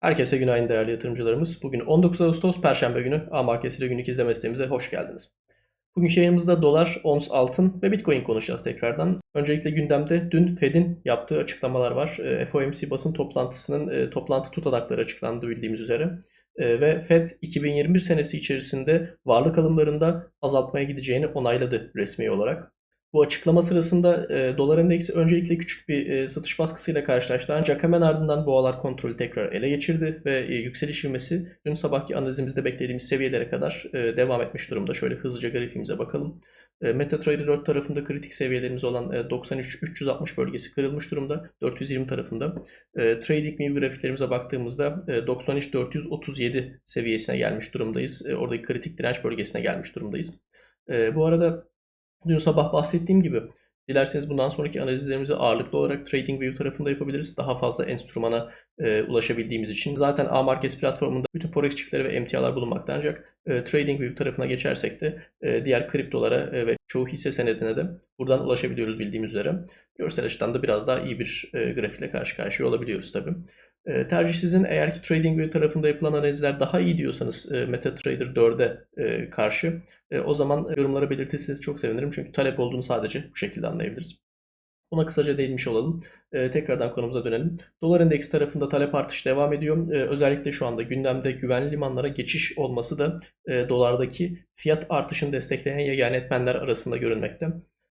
Herkese günaydın değerli yatırımcılarımız. Bugün 19 Ağustos Perşembe günü A Markets ile günlük izleme sitemize hoş geldiniz. Bugünkü yayınımızda dolar, ons altın ve bitcoin konuşacağız tekrardan. Öncelikle gündemde dün Fed'in yaptığı açıklamalar var. E, FOMC basın toplantısının e, toplantı tutanakları açıklandı bildiğimiz üzere. E, Ve Fed 2021 senesi içerisinde varlık alımlarında azaltmaya gideceğini onayladı resmi olarak. Bu açıklama sırasında e, dolar endeksi öncelikle küçük bir e, satış baskısıyla karşılaştı. Ancak hemen ardından boğalar kontrolü tekrar ele geçirdi ve e, yükseliş ivmesi dün sabahki analizimizde beklediğimiz seviyelere kadar e, devam etmiş durumda. Şöyle hızlıca grafiğimize bakalım. E, MetaTrader 4 tarafında kritik seviyelerimiz olan e, 93-360 bölgesi kırılmış durumda. 420 tarafında. E, TradingView grafiklerimize baktığımızda e, 93-437 seviyesine gelmiş durumdayız. E, oradaki kritik direnç bölgesine gelmiş durumdayız. E, bu arada Dün sabah bahsettiğim gibi dilerseniz bundan sonraki analizlerimizi ağırlıklı olarak TradingView tarafında yapabiliriz. Daha fazla enstrümana e, ulaşabildiğimiz için. Zaten A-Markets platformunda bütün forex çiftleri ve emtialar bulunmakta ancak e, TradingView tarafına geçersek de e, diğer kriptolara e, ve çoğu hisse senedine de buradan ulaşabiliyoruz bildiğimiz üzere. Görsel açıdan da biraz daha iyi bir e, grafikle karşı karşıya olabiliyoruz tabii. E, tercih sizin eğer ki TradingView tarafında yapılan analizler daha iyi diyorsanız e, MetaTrader 4'e e, karşı e, o zaman yorumlara belirtirseniz çok sevinirim. Çünkü talep olduğunu sadece bu şekilde anlayabiliriz. Buna kısaca değinmiş olalım. E, tekrardan konumuza dönelim. Dolar endeks tarafında talep artışı devam ediyor. E, özellikle şu anda gündemde güvenli limanlara geçiş olması da e, dolardaki fiyat artışını destekleyen yegane etmenler arasında görünmekte.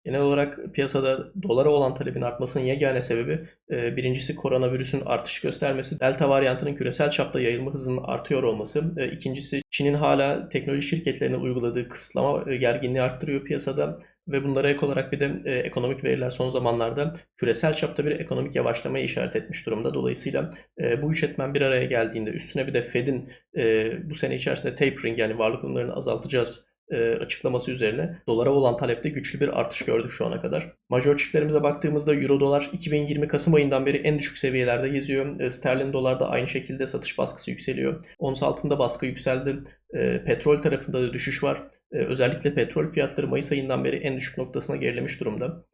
Genel olarak piyasada dolara olan talebin artmasının yegane sebebi e, birincisi koronavirüsün artış göstermesi, delta varyantının küresel çapta yayılma hızının artıyor olması, e, ikincisi Çin'in hala teknoloji şirketlerine uyguladığı kısıtlama e, gerginliği arttırıyor piyasada ve bunlara ek olarak bir de e, ekonomik veriler son zamanlarda küresel çapta bir ekonomik yavaşlamaya işaret etmiş durumda. Dolayısıyla e, bu üç etmen bir araya geldiğinde üstüne bir de Fed'in e, bu sene içerisinde tapering yani varlık alımlarını azaltacağız e, açıklaması üzerine dolara olan talepte güçlü bir artış gördük şu ana kadar. Major çiftlerimize baktığımızda Euro dolar 2020 Kasım ayından beri en düşük seviyelerde geziyor. E, sterlin dolar da aynı şekilde satış baskısı yükseliyor. Ons altında baskı yükseldi. E, petrol tarafında da düşüş var. Özellikle petrol fiyatları Mayıs ayından beri en düşük noktasına gerilemiş durumda.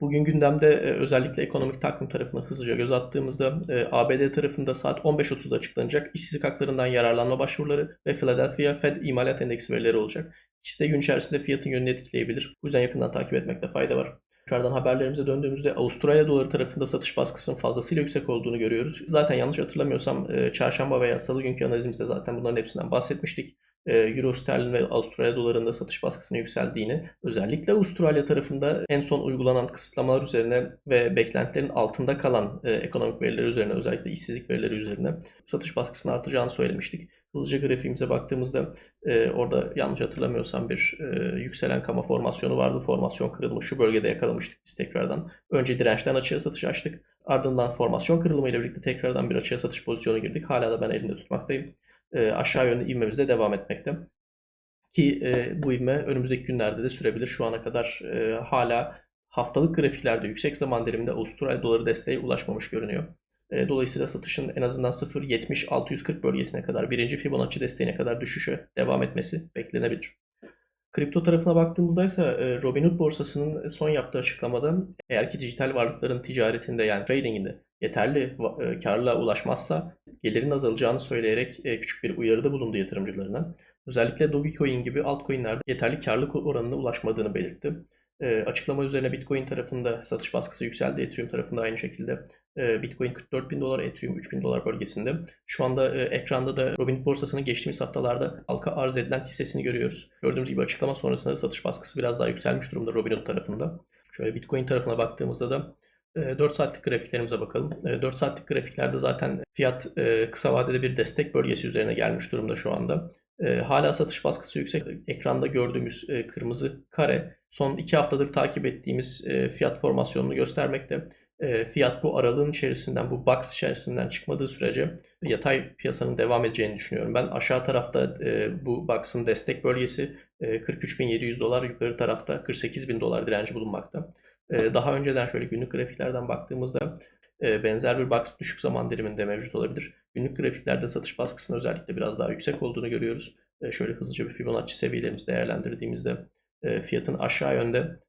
Bugün gündemde özellikle ekonomik takvim tarafına hızlıca göz attığımızda ABD tarafında saat 15.30'da açıklanacak işsizlik haklarından yararlanma başvuruları ve Philadelphia Fed imalat endeksi verileri olacak. De gün içerisinde fiyatın yönünü etkileyebilir. Bu yüzden yakından takip etmekte fayda var. Tekrardan haberlerimize döndüğümüzde Avustralya doları tarafında satış baskısının fazlasıyla yüksek olduğunu görüyoruz. Zaten yanlış hatırlamıyorsam e, çarşamba veya salı günkü analizimizde zaten bunların hepsinden bahsetmiştik. E, Euro sterlin ve Avustralya dolarında satış baskısının yükseldiğini, özellikle Avustralya tarafında en son uygulanan kısıtlamalar üzerine ve beklentilerin altında kalan e, ekonomik veriler üzerine, özellikle işsizlik verileri üzerine satış baskısının artacağını söylemiştik. Hızlıca grafiğimize baktığımızda e, orada yanlış hatırlamıyorsam bir yükselen kama formasyonu vardı. Formasyon kırılmış. Şu bölgede yakalamıştık biz tekrardan. Önce dirençten açığa satış açtık. Ardından formasyon kırılımı ile birlikte tekrardan bir açığa satış pozisyonu girdik. Hala da ben elimde tutmaktayım. E, aşağı yönlü ivmemiz de devam etmekte. Ki e, bu ivme önümüzdeki günlerde de sürebilir. Şu ana kadar e, hala haftalık grafiklerde yüksek zaman diliminde Avustralya doları desteğe ulaşmamış görünüyor. E, Dolayısıyla satışın en azından 0.70-640 bölgesine kadar birinci Fibonacci desteğine kadar düşüşe devam etmesi beklenebilir. Kripto tarafına baktığımızda ise e, Robinhood borsasının son yaptığı açıklamada eğer ki dijital varlıkların ticaretinde yani tradinginde yeterli e, karla ulaşmazsa gelirin azalacağını söyleyerek e, küçük bir uyarıda bulundu yatırımcılarına. Özellikle Dogecoin gibi altcoin'lerde yeterli karlılık oranına ulaşmadığını belirtti. E, açıklama üzerine Bitcoin tarafında satış baskısı yükseldi. Ethereum tarafında aynı şekilde. E, Bitcoin 44 bin dolar, Ethereum 3 bin dolar bölgesinde. Şu anda e, ekranda da Robinhood borsasının geçtiğimiz haftalarda halka arz edilen hissesini görüyoruz. Gördüğümüz gibi açıklama sonrasında satış baskısı biraz daha yükselmiş durumda Robinhood tarafında. Şöyle Bitcoin tarafına baktığımızda da 4 saatlik grafiklerimize bakalım. 4 saatlik grafiklerde zaten fiyat kısa vadede bir destek bölgesi üzerine gelmiş durumda şu anda. Hala satış baskısı yüksek. Ekranda gördüğümüz kırmızı kare son 2 haftadır takip ettiğimiz fiyat formasyonunu göstermekte. Fiyat bu aralığın içerisinden, bu box içerisinden çıkmadığı sürece yatay piyasanın devam edeceğini düşünüyorum. Ben aşağı tarafta bu box'ın destek bölgesi 43.700 dolar, yukarı tarafta 48.000 dolar direnci bulunmakta. Daha önceden şöyle günlük grafiklerden baktığımızda benzer bir box düşük zaman diliminde mevcut olabilir. Günlük grafiklerde satış baskısının özellikle biraz daha yüksek olduğunu görüyoruz. Şöyle hızlıca bir Fibonacci seviyelerimizi değerlendirdiğimizde fiyatın aşağı yönde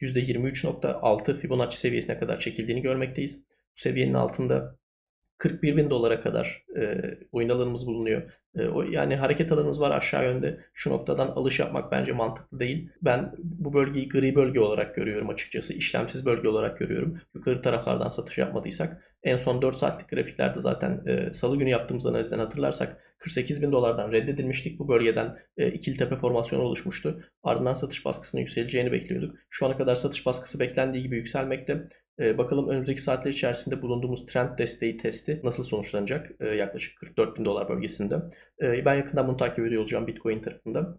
%23.6 Fibonacci seviyesine kadar çekildiğini görmekteyiz. Bu seviyenin altında 41 bin dolara kadar e, oyun alanımız bulunuyor. E, o, yani hareket alanımız var aşağı yönde. Şu noktadan alış yapmak bence mantıklı değil. Ben bu bölgeyi gri bölge olarak görüyorum açıkçası. İşlemsiz bölge olarak görüyorum. Yukarı taraflardan satış yapmadıysak. En son 4 saatlik grafiklerde zaten e, salı günü yaptığımız analizden hatırlarsak 48 bin dolardan reddedilmiştik. Bu bölgeden e, ikili tepe formasyonu oluşmuştu. Ardından satış baskısının yükseleceğini bekliyorduk. Şu ana kadar satış baskısı beklendiği gibi yükselmekte. E, bakalım önümüzdeki saatler içerisinde bulunduğumuz trend desteği testi nasıl sonuçlanacak? E, yaklaşık 44 bin dolar bölgesinde. E, ben yakından bunu takip ediyor olacağım Bitcoin tarafında.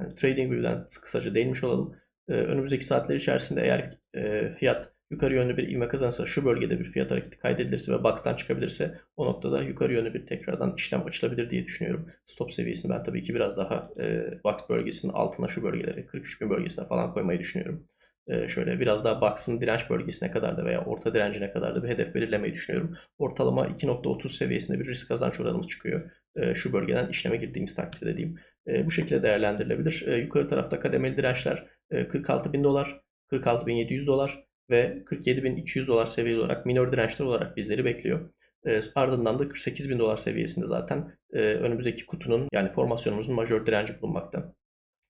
Yani TradingView'den kısaca değinmiş olalım. E, önümüzdeki saatler içerisinde eğer e, fiyat yukarı yönlü bir ivme kazanırsa şu bölgede bir fiyat hareketi kaydedilirse ve box'tan çıkabilirse o noktada yukarı yönlü bir tekrardan işlem açılabilir diye düşünüyorum. Stop seviyesini ben tabii ki biraz daha e, box bölgesinin altına şu bölgelere 43 bin bölgesine falan koymayı düşünüyorum. E, şöyle biraz daha box'ın direnç bölgesine kadar da veya orta direncine kadar da bir hedef belirlemeyi düşünüyorum. Ortalama 2.30 seviyesinde bir risk kazanç oranımız çıkıyor. E, şu bölgeden işleme girdiğimiz takdirde diyeyim. E, bu şekilde değerlendirilebilir. E, yukarı tarafta kademeli dirençler e, 46 bin dolar, 46 bin 700 dolar, ve 47.200 dolar seviyeli olarak minor dirençler olarak bizleri bekliyor. Ardından da 48.000 dolar seviyesinde zaten önümüzdeki kutunun yani formasyonumuzun majör direnci bulunmakta.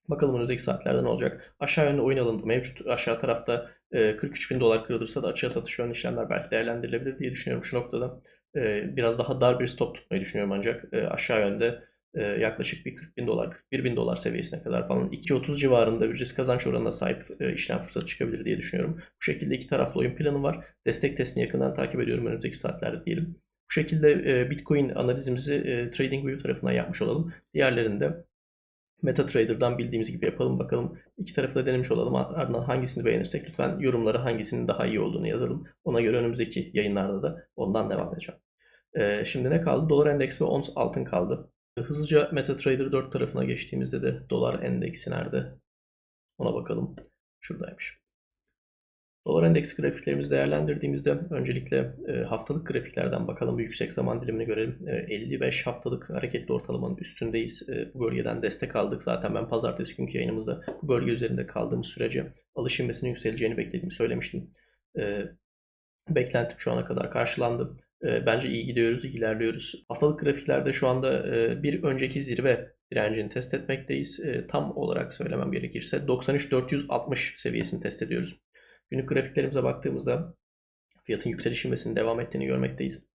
Bakalım önümüzdeki saatlerde ne olacak? Aşağı yönde oyun alındı mevcut. Aşağı tarafta e, 43.000 dolar kırılırsa da açığa satış yönlü işlemler belki değerlendirilebilir diye düşünüyorum şu noktada. E, biraz daha dar bir stop tutmayı düşünüyorum ancak e, aşağı yönde e, yaklaşık bir 40 bin dolar, 41 bin dolar seviyesine kadar falan 2.30 civarında bir risk kazanç oranına sahip e, işlem fırsatı çıkabilir diye düşünüyorum. Bu şekilde iki taraflı oyun planı var. Destek testini yakından takip ediyorum önümüzdeki saatlerde diyelim. Bu şekilde Bitcoin analizimizi TradingView tarafından yapmış olalım. Diğerlerinde MetaTrader'dan bildiğimiz gibi yapalım bakalım. İki tarafı da denemiş olalım. Ardından hangisini beğenirsek lütfen yorumlara hangisinin daha iyi olduğunu yazalım. Ona göre önümüzdeki yayınlarda da ondan devam edeceğim. Şimdi ne kaldı? Dolar endeksi ve ons altın kaldı. Hızlıca MetaTrader 4 tarafına geçtiğimizde de dolar endeksi nerede? Ona bakalım. Şuradaymış. Dolar endeks grafiklerimizi değerlendirdiğimizde öncelikle e, haftalık grafiklerden bakalım bir yüksek zaman dilimini görelim. E, 55 haftalık hareketli ortalamanın üstündeyiz. E, bu bölgeden destek aldık. Zaten ben pazartesi günkü yayınımızda bu bölge üzerinde kaldığımız sürece alış inmesinin yükseleceğini beklediğimi söylemiştim. Beklentim şu ana kadar karşılandı. Bence iyi gidiyoruz, ilerliyoruz. Haftalık grafiklerde şu anda bir önceki zirve direncini test etmekteyiz. Tam olarak söylemem gerekirse 93.460 seviyesini test ediyoruz. Günlük grafiklerimize baktığımızda fiyatın yükseliş ivmesinin devam ettiğini görmekteyiz.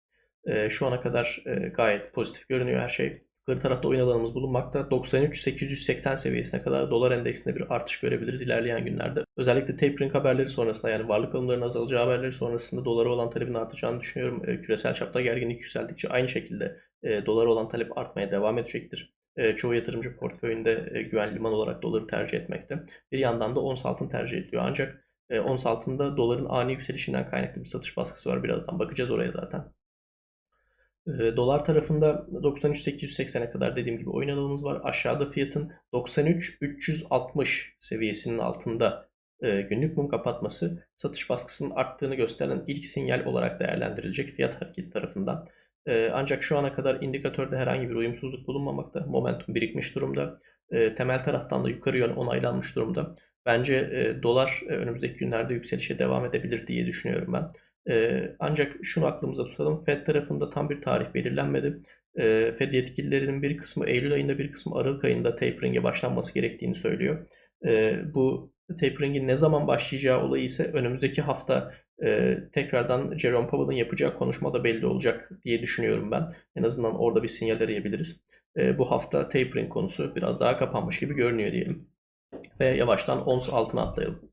E, şu ana kadar gayet pozitif görünüyor her şey. Yukarı tarafta oyun alanımız bulunmakta. 93.880 seviyesine kadar dolar endeksinde bir artış görebiliriz ilerleyen günlerde. Özellikle tapering haberleri sonrasında yani varlık alımlarının azalacağı haberleri sonrasında dolara olan talebin artacağını düşünüyorum. E, küresel çapta gerginlik yükseldikçe aynı şekilde e, dolara olan talep artmaya devam edecektir. E, çoğu yatırımcı portföyünde e, güvenli liman olarak doları tercih etmekte. Bir yandan da ons altın tercih ediliyor. Ancak e, ons altında doların ani yükselişinden kaynaklı bir satış baskısı var. Birazdan bakacağız oraya zaten. Ee, dolar tarafında 93.880'e kadar dediğim gibi oyun alanımız var. Aşağıda fiyatın 93.360 seviyesinin altında e, günlük mum kapatması satış baskısının arttığını gösteren ilk sinyal olarak değerlendirilecek fiyat hareketi tarafından. E, ancak şu ana kadar indikatörde herhangi bir uyumsuzluk bulunmamakta. Momentum birikmiş durumda. E, temel taraftan da yukarı yön onaylanmış durumda. Bence dolar önümüzdeki günlerde yükselişe devam edebilir diye düşünüyorum ben. Ee, ancak şunu aklımızda tutalım. Fed tarafında tam bir tarih belirlenmedi. Ee, Fed yetkililerinin bir kısmı Eylül ayında bir kısmı Aralık ayında tapering'e başlanması gerektiğini söylüyor. Ee, bu tapering'in ne zaman başlayacağı olayı ise önümüzdeki hafta e, tekrardan Jerome Powell'ın yapacağı konuşmada belli olacak diye düşünüyorum ben. En azından orada bir sinyal arayabiliriz. bu hafta tapering konusu biraz daha kapanmış gibi görünüyor diyelim. Ve yavaştan ons altına atlayalım.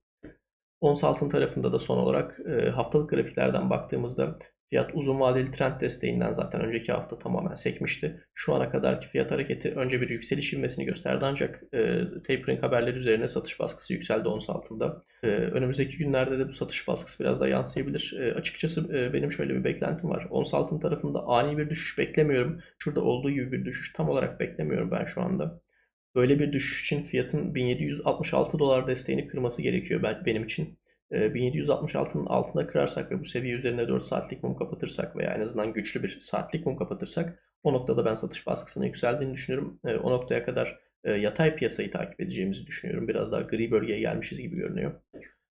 Ons altın tarafında da son olarak e, haftalık grafiklerden baktığımızda fiyat uzun vadeli trend desteğinden zaten önceki hafta tamamen sekmişti. Şu ana kadarki fiyat hareketi önce bir yükseliş ivmesini gösterdi ancak e, tapering haberleri üzerine satış baskısı yükseldi ons altında. E, önümüzdeki günlerde de bu satış baskısı biraz daha yansıyabilir. E, açıkçası e, benim şöyle bir beklentim var. Ons altın tarafında ani bir düşüş beklemiyorum. Şurada olduğu gibi bir düşüş tam olarak beklemiyorum ben şu anda. Böyle bir düşüş için fiyatın 1766 dolar desteğini kırması gerekiyor ben, benim için. 1766'nın ee, altında kırarsak ve bu seviye üzerinde 4 saatlik mum kapatırsak veya en azından güçlü bir saatlik mum kapatırsak o noktada ben satış baskısının yükseldiğini düşünüyorum. Ee, o noktaya kadar e, yatay piyasayı takip edeceğimizi düşünüyorum. Biraz daha gri bölgeye gelmişiz gibi görünüyor.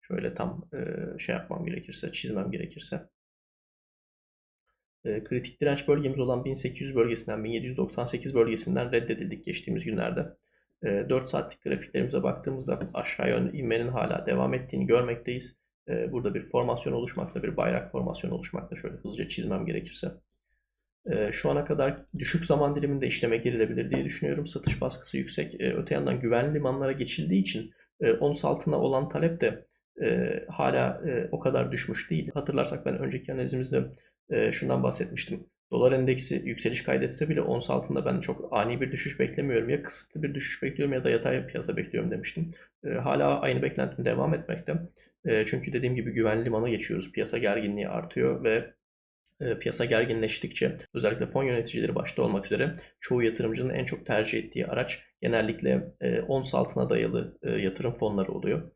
Şöyle tam e, şey yapmam gerekirse, çizmem gerekirse. e, kritik direnç bölgemiz olan 1800 bölgesinden 1798 bölgesinden reddedildik geçtiğimiz günlerde. E, 4 saatlik grafiklerimize baktığımızda aşağı yönlü inmenin hala devam ettiğini görmekteyiz. E, burada bir formasyon oluşmakta, bir bayrak formasyonu oluşmakta. Şöyle hızlıca çizmem gerekirse. E, şu ana kadar düşük zaman diliminde işleme girilebilir diye düşünüyorum. Satış baskısı yüksek. Öte yandan güvenli limanlara geçildiği için e, ons altına olan talep de e, hala e, o kadar düşmüş değil. Hatırlarsak ben önceki analizimizde e, şundan bahsetmiştim. Dolar endeksi yükseliş kaydetse bile ons altında ben çok ani bir düşüş beklemiyorum. Ya kısıtlı bir düşüş bekliyorum ya da yatay piyasa bekliyorum demiştim. E, hala aynı beklentim devam etmekte. E, çünkü dediğim gibi güvenli limana geçiyoruz. Piyasa gerginliği artıyor ve e, piyasa gerginleştikçe özellikle fon yöneticileri başta olmak üzere çoğu yatırımcının en çok tercih ettiği araç genellikle e, ons altına dayalı e, yatırım fonları oluyor.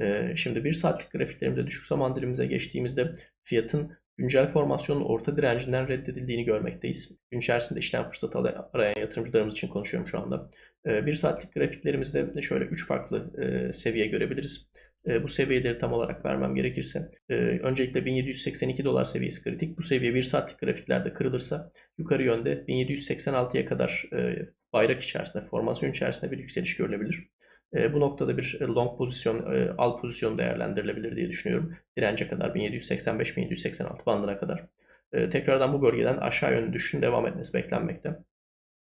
E, şimdi bir saatlik grafiklerimizde düşük zaman dilimimize geçtiğimizde fiyatın güncel formasyonun orta direncinden reddedildiğini görmekteyiz. Gün içerisinde işlem fırsatı arayan yatırımcılarımız için konuşuyorum şu anda. E, bir saatlik grafiklerimizde şöyle 3 farklı e, seviye görebiliriz. E, bu seviyeleri tam olarak vermem gerekirse e, öncelikle 1782 dolar seviyesi kritik. Bu seviye 1 saatlik grafiklerde kırılırsa yukarı yönde 1786'ya kadar e, bayrak içerisinde, formasyon içerisinde bir yükseliş görülebilir. E, bu noktada bir long pozisyon, e, al pozisyon değerlendirilebilir diye düşünüyorum. Dirence kadar 1785-1786 bandına kadar. E, tekrardan bu bölgeden aşağı yönlü düşüşün devam etmesi beklenmekte.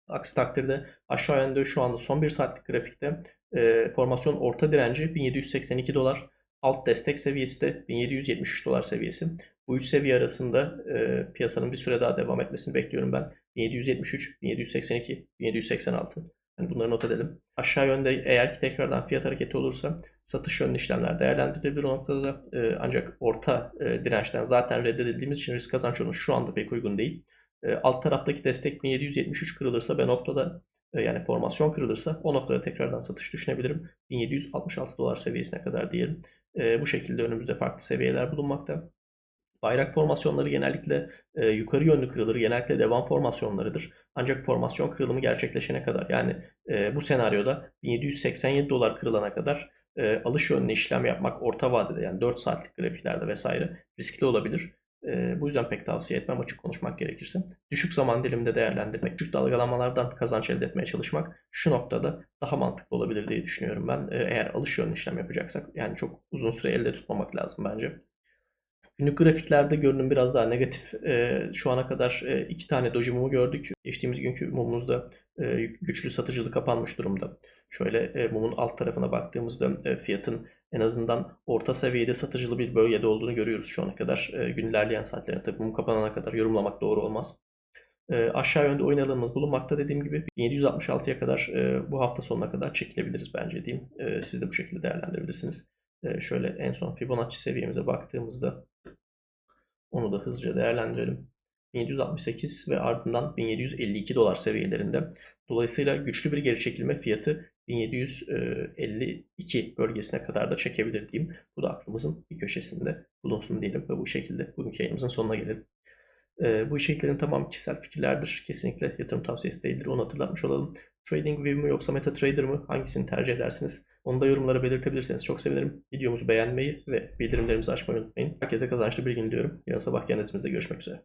Aksi takdirde aşağı yönde şu anda son bir saatlik grafikte e, formasyon orta direnci 1782 dolar, alt destek seviyesi de 1773 dolar seviyesi. Bu üç seviye arasında e, piyasanın bir süre daha devam etmesini bekliyorum ben. 1773, 1782, 1786. Yani bunları not edelim. Aşağı yönde eğer ki tekrardan fiyat hareketi olursa satış yönlü işlemler değerlendirilebilir o noktada da. E, ancak orta e, dirençten zaten reddedildiğimiz için risk kazanç oranı şu anda pek uygun değil. E, alt taraftaki destek 1773 kırılırsa ben noktada e, yani formasyon kırılırsa o noktada tekrardan satış düşünebilirim. 1766 dolar seviyesine kadar diyelim. E, bu şekilde önümüzde farklı seviyeler bulunmakta. Bayrak formasyonları genellikle e, yukarı yönlü kırılır. Genellikle devam formasyonlarıdır. Ancak formasyon kırılımı gerçekleşene kadar yani e, bu senaryoda 1787 dolar kırılana kadar e, alış yönlü işlem yapmak orta vadede yani 4 saatlik grafiklerde vesaire riskli olabilir. E, bu yüzden pek tavsiye etmem açık konuşmak gerekirse. Düşük zaman diliminde değerlendirmek, küçük dalgalanmalardan kazanç elde etmeye çalışmak şu noktada daha mantıklı olabilir diye düşünüyorum ben. E, eğer alış yönlü işlem yapacaksak yani çok uzun süre elde tutmamak lazım bence. Günlük grafiklerde görünüm biraz daha negatif. E, şu ana kadar e, iki tane doji mumu gördük. Geçtiğimiz günkü mumumuzda e, güçlü satıcılık kapanmış durumda. Şöyle e, mumun alt tarafına baktığımızda e, fiyatın en azından orta seviyede satıcılı bir bölgede olduğunu görüyoruz şu ana kadar. E, gün ilerleyen tabii mum kapanana kadar yorumlamak doğru olmaz. E, aşağı yönde oyun alanımız bulunmakta dediğim gibi 1766'ya kadar e, bu hafta sonuna kadar çekilebiliriz bence diyeyim. E, siz de bu şekilde değerlendirebilirsiniz. E, şöyle en son Fibonacci seviyemize baktığımızda onu da hızlıca değerlendirelim. 1768 ve ardından 1752 dolar seviyelerinde. Dolayısıyla güçlü bir geri çekilme fiyatı 1752 bölgesine kadar da çekebilir diyeyim. Bu da aklımızın bir köşesinde bulunsun diyelim ve bu şekilde bugünkü yayınımızın sonuna gelelim. Bu içeriklerin tamamı kişisel fikirlerdir. Kesinlikle yatırım tavsiyesi değildir. Onu hatırlatmış olalım. TradingView mu yoksa MetaTrader mı? Hangisini tercih edersiniz? Onu da yorumlara belirtebilirseniz çok sevinirim. Videomuzu beğenmeyi ve bildirimlerimizi açmayı unutmayın. Herkese kazançlı bir gün diliyorum. Yarın sabah analizimizde görüşmek üzere.